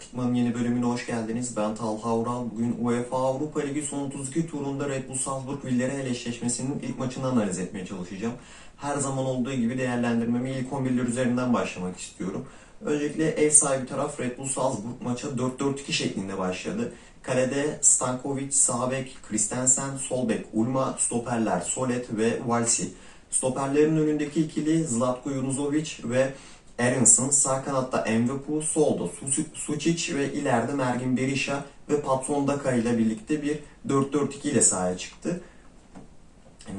Taktikman'ın yeni bölümüne hoş geldiniz. Ben Talha Ural. Bugün UEFA Avrupa Ligi son 32 turunda Red Bull Salzburg Villarreal eşleşmesinin ilk maçını analiz etmeye çalışacağım. Her zaman olduğu gibi değerlendirmemi ilk 11'ler üzerinden başlamak istiyorum. Öncelikle ev sahibi taraf Red Bull Salzburg maça 4-4-2 şeklinde başladı. Kalede Stankovic, sağ bek Christensen, sol bek Ulma, stoperler Solet ve Valsi. Stoperlerin önündeki ikili Zlatko Junuzovic ve Aronson, sağ kanatta Envepu, solda Su- Sucic ve ileride Mergin Berisha ve Patron Daka ile birlikte bir 4-4-2 ile sahaya çıktı.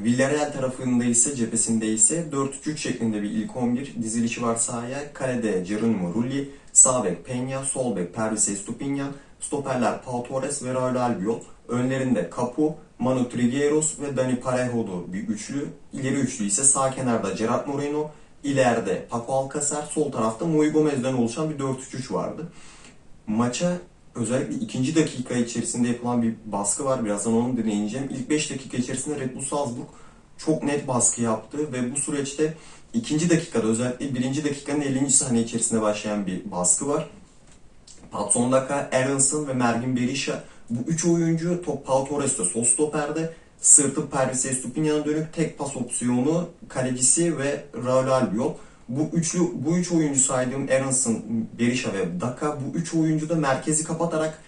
Villarreal tarafında ise cephesinde ise 4-3-3 şeklinde bir ilk 11 dizilişi var sahaya. Kalede Geronimo Rulli, sağ bek Peña, sol bek Pervis Estupinyan, stoperler Pau Torres ve Raul Albiol. Önlerinde Capu, Manu Trigueros ve Dani Parejo'du bir üçlü. İleri üçlü ise sağ kenarda Gerard Moreno, ileride Paco Alcacer, sol tarafta Moy Gomez'den oluşan bir 4-3-3 vardı. Maça özellikle ikinci dakika içerisinde yapılan bir baskı var. Birazdan onu da değineceğim. İlk 5 dakika içerisinde Red Bull Salzburg çok net baskı yaptı ve bu süreçte ikinci dakikada özellikle birinci dakikanın 50. saniye içerisinde başlayan bir baskı var. Patson Daka, Aronson ve Mergin Berisha bu üç oyuncu top Pau Torres'te sol stoperde sırtı Pervis Estupinyan'a dönük tek pas opsiyonu kalecisi ve Raul Albiol. Bu üçlü bu üç oyuncu saydığım Aronson, Berisha ve Daka bu üç oyuncu da merkezi kapatarak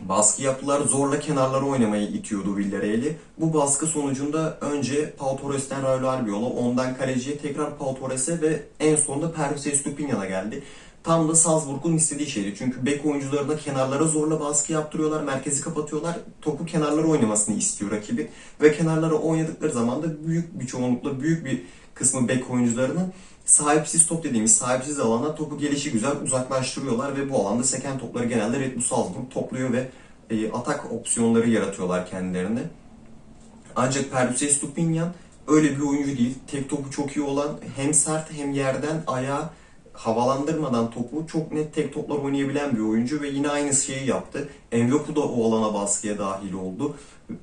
baskı yaptılar. Zorla kenarlara oynamayı itiyordu Villarreal'i. Bu baskı sonucunda önce Pau Torres'ten Raul Albiol'a, ondan kaleciye tekrar Pau Torres'e ve en sonunda Pervis Estupinyan'a geldi. Tam da Salzburg'un istediği şeydi. Çünkü bek oyuncularına kenarlara zorla baskı yaptırıyorlar, merkezi kapatıyorlar. Topu kenarlara oynamasını istiyor rakibi. Ve kenarlara oynadıkları zaman da büyük bir çoğunlukla büyük bir kısmı bek oyuncularının sahipsiz top dediğimiz sahipsiz alana topu gelişi güzel uzaklaştırıyorlar ve bu alanda seken topları genelde Red Bull Salzburg topluyor ve e, atak opsiyonları yaratıyorlar kendilerine. Ancak Pervis Estupinyan öyle bir oyuncu değil. Tek topu çok iyi olan hem sert hem yerden ayağa havalandırmadan topu çok net tek toplar oynayabilen bir oyuncu ve yine aynı şeyi yaptı. Enveku da o alana baskıya dahil oldu.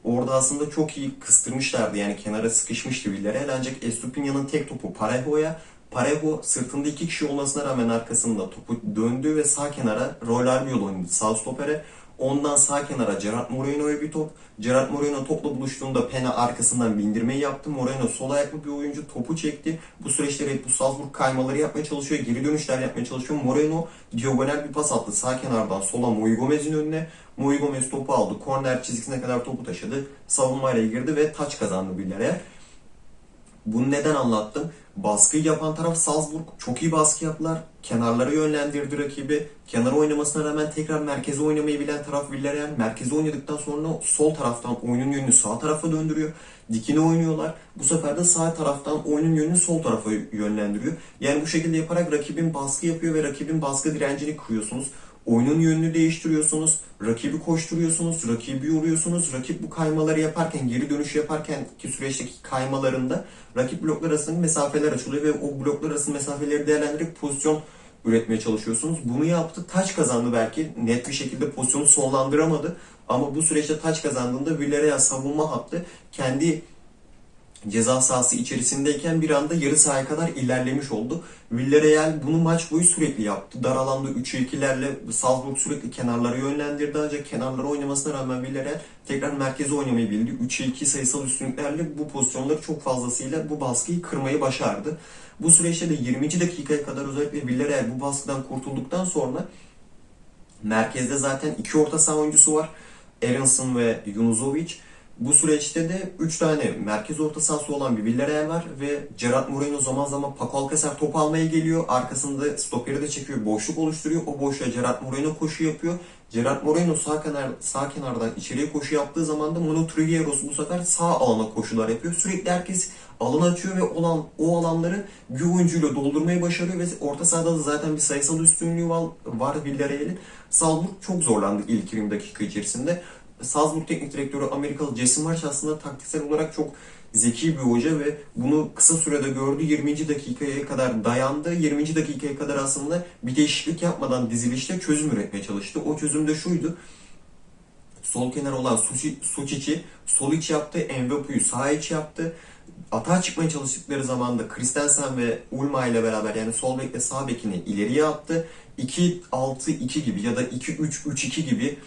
Orada aslında çok iyi kıstırmışlardı yani kenara sıkışmıştı Villarreal ancak Estupinyan'ın tek topu Parejo'ya Parejo sırtında iki kişi olmasına rağmen arkasında topu döndü ve sağ kenara Royal Albiol oynadı sağ stopere. Ondan sağ kenara Gerard Moreno'ya bir top. Gerard Moreno topla buluştuğunda Pena arkasından bindirmeyi yaptı. Moreno sol ayaklı bir oyuncu topu çekti. Bu süreçte Red Bull Salzburg kaymaları yapmaya çalışıyor. Geri dönüşler yapmaya çalışıyor. Moreno diagonal bir pas attı. Sağ kenardan sola Moy Gomez'in önüne. Moy Gomez topu aldı. Korner çizgisine kadar topu taşıdı. Savunmayla girdi ve taç kazandı Villarreal. Bunu neden anlattım? Baskıyı yapan taraf Salzburg. Çok iyi baskı yaptılar. Kenarlara yönlendirdi rakibi. Kenara oynamasına rağmen tekrar merkeze oynamayı bilen taraf Villarreal. Merkeze oynadıktan sonra sol taraftan oyunun yönünü sağ tarafa döndürüyor. Dikine oynuyorlar. Bu sefer de sağ taraftan oyunun yönünü sol tarafa yönlendiriyor. Yani bu şekilde yaparak rakibin baskı yapıyor ve rakibin baskı direncini kırıyorsunuz. Oyunun yönünü değiştiriyorsunuz, rakibi koşturuyorsunuz, rakibi yoruyorsunuz. Rakip bu kaymaları yaparken, geri dönüş yaparken ki süreçteki kaymalarında rakip bloklar arasında mesafeler açılıyor ve o bloklar arasında mesafeleri değerlendirerek pozisyon üretmeye çalışıyorsunuz. Bunu yaptı, taç kazandı belki. Net bir şekilde pozisyonu sonlandıramadı. Ama bu süreçte taç kazandığında Villarreal savunma hattı kendi ceza sahası içerisindeyken bir anda yarı sahaya kadar ilerlemiş oldu. Villarreal bunu maç boyu sürekli yaptı. Dar alanda 3'e 2'lerle Salzburg sürekli kenarlara yönlendirdi ancak kenarlara oynamasına rağmen Villarreal tekrar merkeze oynamayı bildi. 3'e 2 sayısal üstünlüklerle bu pozisyonları çok fazlasıyla bu baskıyı kırmayı başardı. Bu süreçte de 20. dakikaya kadar özellikle Villarreal bu baskıdan kurtulduktan sonra merkezde zaten iki orta saha oyuncusu var. Aronson ve Junuzovic. Bu süreçte de 3 tane merkez orta sahası olan bir Villarreal var ve Gerard Moreno zaman zaman Paco Alcacer topu almaya geliyor. Arkasında stoperi de çekiyor, boşluk oluşturuyor. O boşluğa Gerard Moreno koşu yapıyor. Gerard Moreno sağ, kenar, sağ kenardan içeriye koşu yaptığı zaman da Manu Trigueros bu sefer sağ alana koşular yapıyor. Sürekli herkes alan açıyor ve olan o alanları bir oyuncuyla doldurmayı başarıyor ve orta sahada da zaten bir sayısal üstünlüğü var, var Villarreal'in. Salzburg çok zorlandı ilk 20 dakika içerisinde. Salzburg teknik direktörü Amerikalı Jesse March aslında taktiksel olarak çok zeki bir hoca ve bunu kısa sürede gördü. 20. dakikaya kadar dayandı. 20. dakikaya kadar aslında bir değişiklik yapmadan dizilişte çözüm üretmeye çalıştı. O çözüm de şuydu. Sol kenar olan Suçic'i sol iç yaptı. Envepu'yu sağ iç yaptı. atağa çıkmaya çalıştıkları zaman da Christensen ve Ulma ile beraber yani sol bek ve sağ bekini ileriye attı. 2-6-2 gibi ya da 2-3-3-2 gibi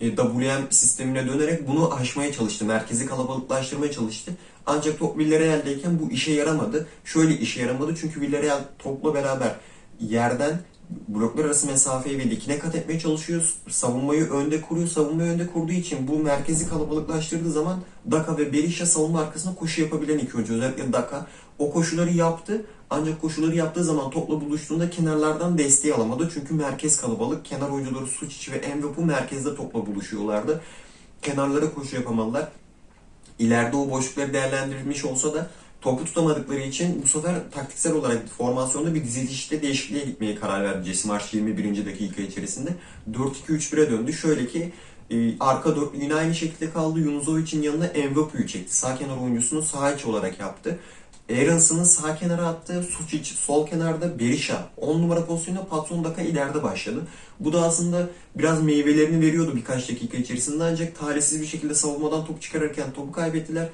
WM sistemine dönerek bunu aşmaya çalıştı. Merkezi kalabalıklaştırmaya çalıştı. Ancak top Villarreal'deyken bu işe yaramadı. Şöyle işe yaramadı çünkü Villarreal topla beraber yerden bloklar arası mesafeyi ve dikine kat etmeye çalışıyor. Savunmayı önde kuruyor. Savunmayı önde kurduğu için bu merkezi kalabalıklaştırdığı zaman Daka ve Berisha savunma arkasına koşu yapabilen iki oyuncu. Özellikle Daka o koşuları yaptı. Ancak koşuları yaptığı zaman topla buluştuğunda kenarlardan desteği alamadı. Çünkü merkez kalabalık. Kenar oyuncuları Suçic ve Mbappé merkezde topla buluşuyorlardı. Kenarlara koşu yapamadılar. İleride o boşlukları değerlendirilmiş olsa da topu tutamadıkları için bu sefer taktiksel olarak formasyonda bir dizilişte değişikliğe gitmeye karar verdi Jesse Marsh 21. dakika içerisinde. 4-2-3-1'e döndü. Şöyle ki e, arka dörtlü yine aynı şekilde kaldı. Yunusovic'in yanına Mbappé'yi çekti. Sağ kenar oyuncusunu sağ iç olarak yaptı. Aaronson'ı sağ kenara attı. Suçic sol kenarda Berisha 10 numara pozisyonunda Patson Daka ileride başladı. Bu da aslında biraz meyvelerini veriyordu birkaç dakika içerisinde ancak talihsiz bir şekilde savunmadan top çıkarırken topu kaybettiler.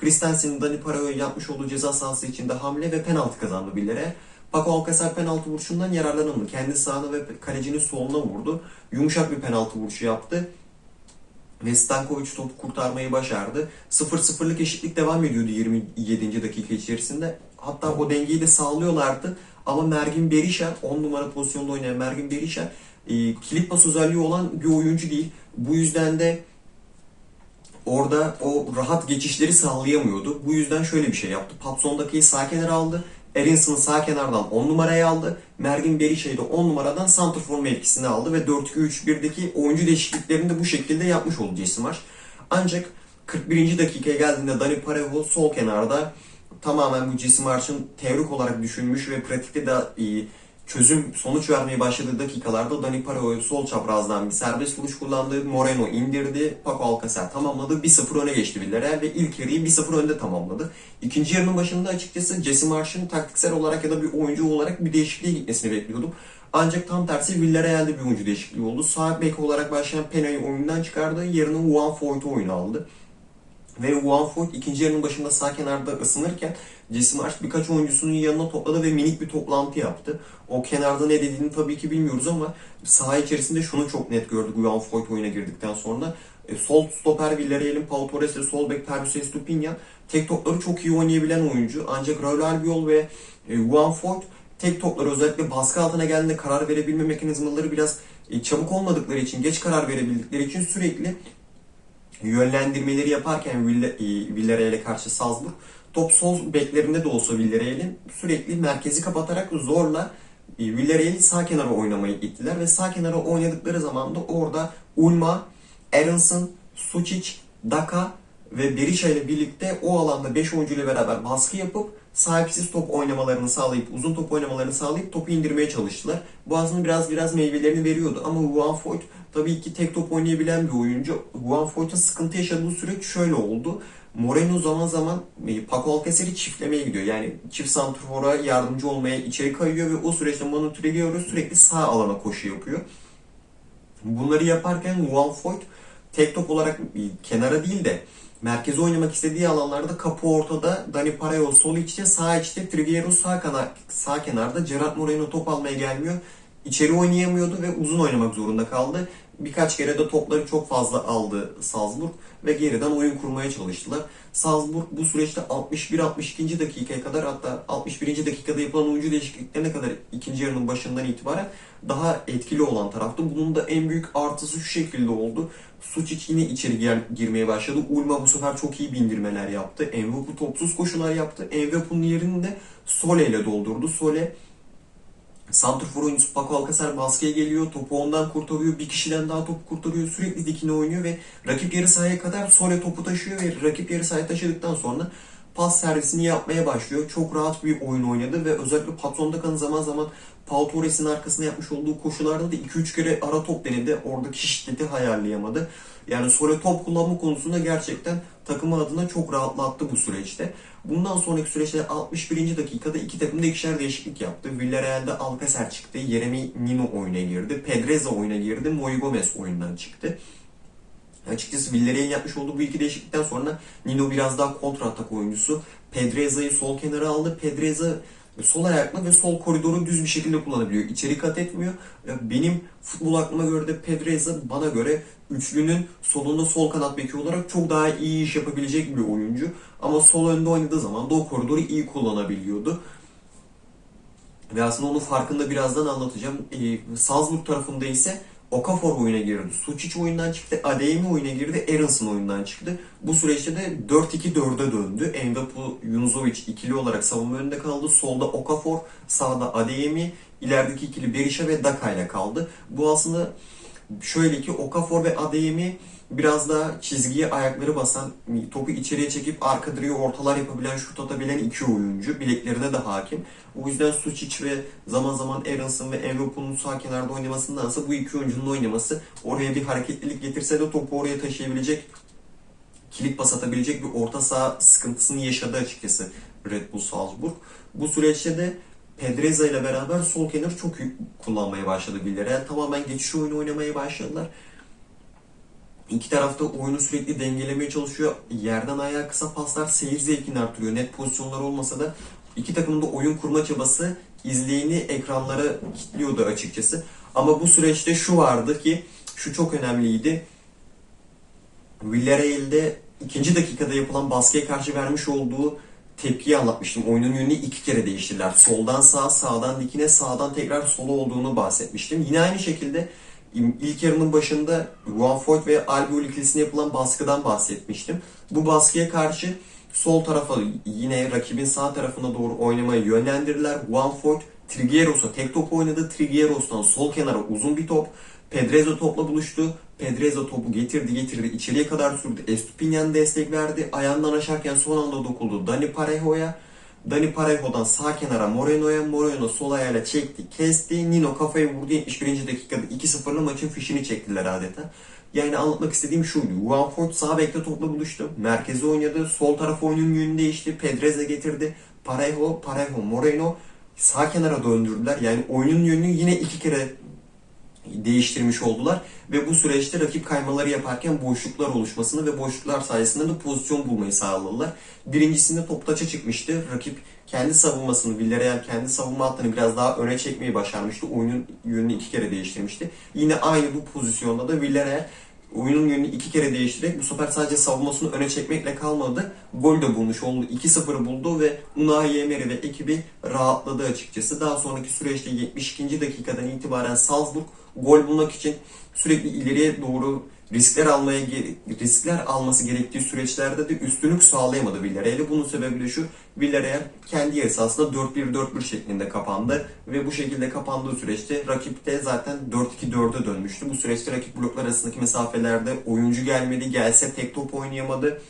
Christensen'in Dani Parao'ya yapmış olduğu ceza sahası içinde hamle ve penaltı kazandı billere. Paco Alcacer penaltı vuruşundan yararlanamadı. Kendi sağına ve kalecinin soluna vurdu. Yumuşak bir penaltı vuruşu yaptı. Ve Stankovic topu kurtarmayı başardı. 0-0'lık eşitlik devam ediyordu 27. dakika içerisinde. Hatta o dengeyi de sağlıyorlardı. Ama Mergin Berisha, 10 numara pozisyonda oynayan Mergin Berisha e, kilit pas özelliği olan bir oyuncu değil. Bu yüzden de orada o rahat geçişleri sağlayamıyordu. Bu yüzden şöyle bir şey yaptı. Patson'daki sağ kenara aldı. Erinson'ı sağ kenardan 10 numaraya aldı. Mergin Berisha'yı da 10 numaradan santrfor mevkisine aldı ve 4-2-3-1'deki oyuncu değişikliklerini de bu şekilde yapmış oldu Jesse Marsh. Ancak 41. dakikaya geldiğinde Dani Parejo sol kenarda tamamen bu Jesse Marsh'ın teorik olarak düşünmüş ve pratikte de iyi çözüm sonuç vermeye başladığı dakikalarda Dani Parejo sol çaprazdan bir serbest vuruş kullandı. Moreno indirdi. Paco Alcacer tamamladı. 1-0 öne geçti Villarreal ve ilk yarıyı 1-0 önde tamamladı. İkinci yarının başında açıkçası Jesse Marsh'ın taktiksel olarak ya da bir oyuncu olarak bir değişikliğe gitmesini bekliyordum. Ancak tam tersi Villarreal'de bir oyuncu değişikliği oldu. Sağ bek olarak başlayan Pena'yı oyundan çıkardı. Yerine Juan Foyt'u oyuna aldı. Ve Juan Foyt ikinci yarının başında sağ kenarda ısınırken Jesse Marsh birkaç oyuncusunun yanına topladı ve minik bir toplantı yaptı. O kenarda ne dediğini tabii ki bilmiyoruz ama saha içerisinde şunu çok net gördük Juan Foyt oyuna girdikten sonra. E, sol stoper Villarreal'in Pau Torres ve sol bek Pervis Estupinyan tek topları çok iyi oynayabilen oyuncu. Ancak Raul Albiol ve e, Juan Foyt tek topları özellikle baskı altına geldiğinde karar verebilme mekanizmaları biraz e, çabuk olmadıkları için, geç karar verebildikleri için sürekli yönlendirmeleri yaparken Villarreal'e karşı Salzburg top sol beklerinde de olsa Villarreal'in sürekli merkezi kapatarak zorla Villarreal'i sağ kenara oynamayı ittiler ve sağ kenara oynadıkları zaman da orada Ulma, Aronson, Sucic, Daka ve Berisha ile birlikte o alanda 5 oyuncu ile beraber baskı yapıp sahipsiz top oynamalarını sağlayıp uzun top oynamalarını sağlayıp topu indirmeye çalıştılar. Bu aslında biraz biraz meyvelerini veriyordu ama Juan Foyt tabii ki tek top oynayabilen bir oyuncu. Juan Foyt'un sıkıntı yaşadığı süreç şöyle oldu. Moreno zaman zaman e, Paco Alcacer'i çiftlemeye gidiyor. Yani çift santrfora yardımcı olmaya içeri kayıyor ve o süreçte Manu Trigueros sürekli sağ alana koşu yapıyor. Bunları yaparken Juan Foyt tek top olarak e, kenara değil de merkeze oynamak istediği alanlarda kapı ortada. Dani Parejo sol içte, sağ içte, Trigueros sağ, kenar, sağ kenarda. Gerard Moreno top almaya gelmiyor. İçeri oynayamıyordu ve uzun oynamak zorunda kaldı. Birkaç kere de topları çok fazla aldı Salzburg ve geriden oyun kurmaya çalıştılar. Salzburg bu süreçte 61-62. dakikaya kadar hatta 61. dakikada yapılan oyuncu değişikliklerine kadar ikinci yarının başından itibaren daha etkili olan taraftı. Bunun da en büyük artısı şu şekilde oldu. Suçic yine içeri gir- girmeye başladı. Ulma bu sefer çok iyi bindirmeler yaptı. Envepu topsuz koşular yaptı. Envepu'nun yerini de Sole ile doldurdu. Sole Santrfor oyuncusu Paco Alcacer baskıya geliyor. Topu ondan kurtarıyor. Bir kişiden daha topu kurtarıyor. Sürekli dikine oynuyor ve rakip yarı sahaya kadar Sole topu taşıyor ve rakip yarı sahaya taşıdıktan sonra pas servisini yapmaya başlıyor. Çok rahat bir oyun oynadı ve özellikle Patron'da kalan zaman zaman Pau Torres'in arkasına yapmış olduğu koşularda da 2-3 kere ara top denedi. Oradaki şiddeti ayarlayamadı. Yani Sole top kullanma konusunda gerçekten takımı adına çok rahatlattı bu süreçte. Bundan sonraki süreçte 61. dakikada iki takım da ikişer değişiklik yaptı. Villarreal'de Alcacer çıktı. Jeremy Nino oyuna girdi. Pedreza oyuna girdi. Moy Gomez oyundan çıktı. Açıkçası Villarreal'in yapmış olduğu bu iki değişiklikten sonra Nino biraz daha kontra atak oyuncusu. Pedreza'yı sol kenara aldı. Pedreza sol ayakla ve sol koridoru düz bir şekilde kullanabiliyor. İçeri kat etmiyor. Benim futbol aklıma göre de Pedreza bana göre üçlünün solunda sol kanat beki olarak çok daha iyi iş yapabilecek bir oyuncu. Ama sol önde oynadığı zaman da o koridoru iyi kullanabiliyordu. Ve aslında onun farkında birazdan anlatacağım. Ee, Salzburg tarafında ise Okafor oyuna girdi. Suçic oyundan çıktı. Adeyemi oyuna girdi. Aronson oyundan çıktı. Bu süreçte de 4-2-4'e döndü. Endapu, Junuzovic ikili olarak savunma önünde kaldı. Solda Okafor, sağda Adeyemi, ilerideki ikili Berisha ve Daka ile kaldı. Bu aslında şöyle ki Okafor ve Adeyemi biraz daha çizgiye ayakları basan, topu içeriye çekip arka direğe ortalar yapabilen, şut atabilen iki oyuncu. Bileklerine de hakim. O yüzden Suçic ve zaman zaman Aronson ve Enropu'nun sağ kenarda oynamasındansa bu iki oyuncunun oynaması oraya bir hareketlilik getirse de topu oraya taşıyabilecek, kilit pas atabilecek bir orta saha sıkıntısını yaşadı açıkçası Red Bull Salzburg. Bu süreçte de Pedreza ile beraber sol kenarı çok kullanmaya başladı Villarreal. Tamamen geçiş oyunu oynamaya başladılar. İki tarafta oyunu sürekli dengelemeye çalışıyor. Yerden ayağa kısa paslar seyir zevkini artırıyor. Net pozisyonlar olmasa da iki takımın da oyun kurma çabası izleyeni ekranlara kilitliyordu açıkçası. Ama bu süreçte şu vardı ki şu çok önemliydi. Villarreal'de ikinci dakikada yapılan baskıya karşı vermiş olduğu tepkiyi anlatmıştım. Oyunun yönünü iki kere değiştirdiler. Soldan sağa, sağdan dikine, sağdan tekrar sola olduğunu bahsetmiştim. Yine aynı şekilde ilk yarının başında Juan Foyt ve Albiol ikilisine yapılan baskıdan bahsetmiştim. Bu baskıya karşı sol tarafa yine rakibin sağ tarafına doğru oynamaya yönlendirdiler. Juan Foyt Trigueros'a tek top oynadı. Trigueros'tan sol kenara uzun bir top. Pedreza topla buluştu. Pedreza topu getirdi getirdi içeriye kadar sürdü. Estupinian destek verdi. Ayağından aşarken son anda dokundu Dani Parejo'ya. Dani Parejo'dan sağ kenara Moreno'ya, Moreno sol ayağıyla çekti, kesti. Nino kafayı vurdu 71. dakikada 2-0'lı maçın fişini çektiler adeta. Yani anlatmak istediğim şuydu. Juan Fort sağ bekle topla buluştu. Merkezi oynadı. Sol taraf oyunun yönünü değişti. Pedreza getirdi. Parejo, Parejo, Moreno sağ kenara döndürdüler. Yani oyunun yönünü yine iki kere değiştirmiş oldular ve bu süreçte rakip kaymaları yaparken boşluklar oluşmasını ve boşluklar sayesinde de pozisyon bulmayı sağladılar. Birincisinde top taça çıkmıştı. Rakip kendi savunmasını, Villarreal kendi savunma hattını biraz daha öne çekmeyi başarmıştı. Oyunun yönünü iki kere değiştirmişti. Yine aynı bu pozisyonda da Villarreal oyunun yönünü iki kere değiştirerek bu sefer sadece savunmasını öne çekmekle kalmadı. Gol de bulmuş oldu. 2-0 buldu ve Unai Emery ve ekibi rahatladı açıkçası. Daha sonraki süreçte 72. dakikadan itibaren Salzburg gol bulmak için sürekli ileriye doğru riskler almaya riskler alması gerektiği süreçlerde de üstünlük sağlayamadı Villarreal. Bunun sebebi de şu. Villarreal kendi yer sahasında 4-1-4-1 şeklinde kapandı ve bu şekilde kapandığı süreçte rakip de zaten 4-2-4'e dönmüştü. Bu süreçte rakip bloklar arasındaki mesafelerde oyuncu gelmedi, gelse tek top oynayamadı.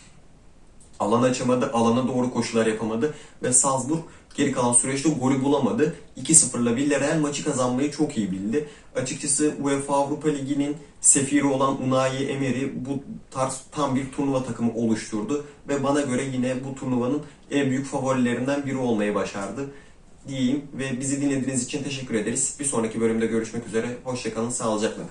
Alan açamadı, alana doğru koşular yapamadı ve Salzburg geri kalan süreçte golü bulamadı. 2-0'la Villarreal maçı kazanmayı çok iyi bildi. Açıkçası UEFA Avrupa Ligi'nin sefiri olan Unai Emery bu tarz tam bir turnuva takımı oluşturdu ve bana göre yine bu turnuvanın en büyük favorilerinden biri olmayı başardı diyeyim ve bizi dinlediğiniz için teşekkür ederiz. Bir sonraki bölümde görüşmek üzere. Hoşçakalın, sağlıcakla kalın.